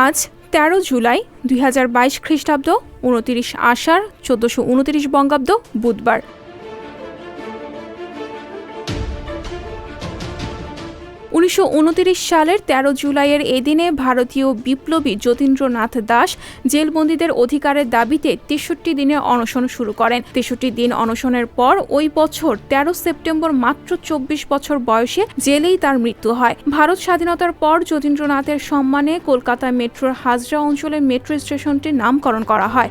আজ তেরো জুলাই দুই হাজার বাইশ খ্রিস্টাব্দ উনতিরিশ আষাঢ় চোদ্দশো উনতিরিশ বঙ্গাব্দ বুধবার। উনিশশো সালের ১৩ জুলাইয়ের এই দিনে ভারতীয় বিপ্লবী যতীন্দ্রনাথ দাস জেলবন্দীদের অধিকারের দাবিতে তেষট্টি দিনের অনশন শুরু করেন। তেষট্টি দিন অনশনের পর ওই বছর ১৩ সেপ্টেম্বর মাত্র চব্বিশ বছর বয়সে জেলেই তার মৃত্যু হয়। ভারত স্বাধীনতার পর যতীন্দ্রনাথের সম্মানে কলকাতা মেট্রোর হাজরা অঞ্চলের মেট্রো স্টেশনটির নামকরণ করা হয়।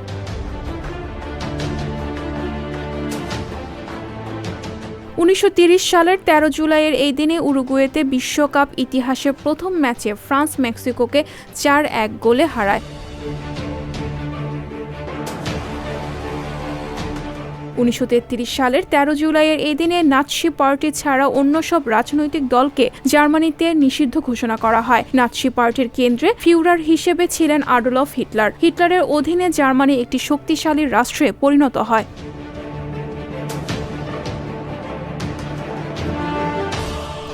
উনিশশো সালের ১৩ জুলাইয়ের এই দিনে উরুগুয়েতে বিশ্বকাপ ইতিহাসের প্রথম ম্যাচে ফ্রান্স মেক্সিকোকে চার এক গোলে হারায়। উনিশশো তেত্রিশ সালের ১৩ জুলাইয়ের এই দিনে নাৎসি পার্টি ছাড়া অন্য সব রাজনৈতিক দলকে জার্মানিতে নিষিদ্ধ ঘোষণা করা হয়। নাৎসি পার্টির কেন্দ্রে ফিউরার হিসেবে ছিলেন আডলফ হিটলার। হিটলারের অধীনে জার্মানি একটি শক্তিশালী রাষ্ট্রে পরিণত হয়।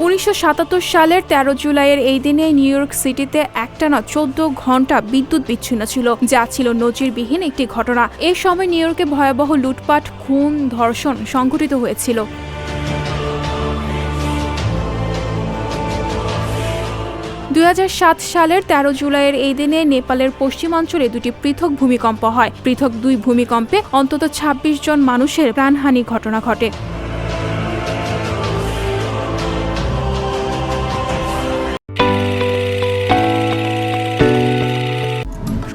উনিশশো সাতাত্তর সালের ১৩ জুলাইয়ের এই দিনে নিউ ইয়র্ক সিটিতে একটানা চোদ্দ ঘণ্টা বিদ্যুৎ বিচ্ছিন্ন ছিল, যা ছিল নজিরবিহীন একটি ঘটনা। এ সময় নিউ ইয়র্কে ভয়াবহ লুটপাট, খুন, ধর্ষণ সংঘটিত হয়েছিল। দুই হাজার সাত সালের ১৩ জুলাইয়ের এই দিনে নেপালের পশ্চিমাঞ্চলে দুটি পৃথক ভূমিকম্প হয়। পৃথক দুই ভূমিকম্পে অন্তত ২৬ জন মানুষের প্রাণহানি ঘটনা ঘটে।